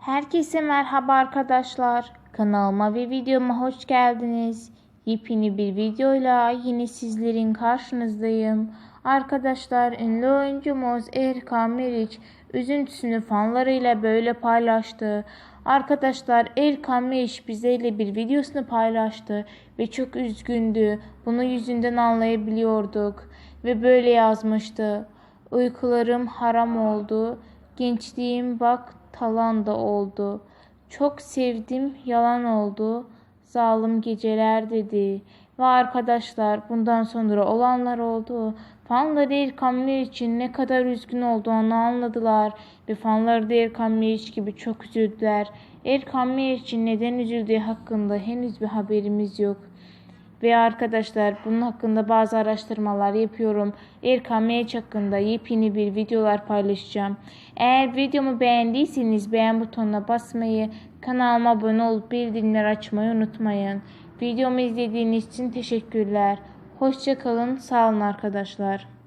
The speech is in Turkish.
Herkese merhaba arkadaşlar. Kanalıma ve videoma hoş geldiniz. Yepyeni bir videoyla yine sizlerin karşınızdayım. Arkadaşlar ünlü oyuncumuz Erkan Meriç üzüntüsünü fanlarıyla böyle paylaştı. Arkadaşlar Erkan Meriç bizlerle bir videosunu paylaştı ve çok üzgündü. Bunu yüzünden anlayabiliyorduk ve böyle yazmıştı. Uykularım haram oldu. Gençliğim bak talan da oldu. Çok sevdim yalan oldu. Zalim geceler dedi. Ve arkadaşlar bundan sonra olanlar oldu. Fanları Erkan Meriç için ne kadar üzgün olduğunu anladılar. Ve fanları da Erkan Meriç gibi çok üzüldüler. Erkan Meriç için neden üzüldüğü hakkında henüz bir haberimiz yok. Ve arkadaşlar bunun hakkında bazı araştırmalar yapıyorum. Erkan Meriç hakkında yepyeni bir videolar paylaşacağım. Eğer videomu beğendiyseniz beğen butonuna basmayı, kanalıma abone olup bildirimleri açmayı unutmayın. Videomu izlediğiniz için teşekkürler. Hoşçakalın, sağ olun arkadaşlar.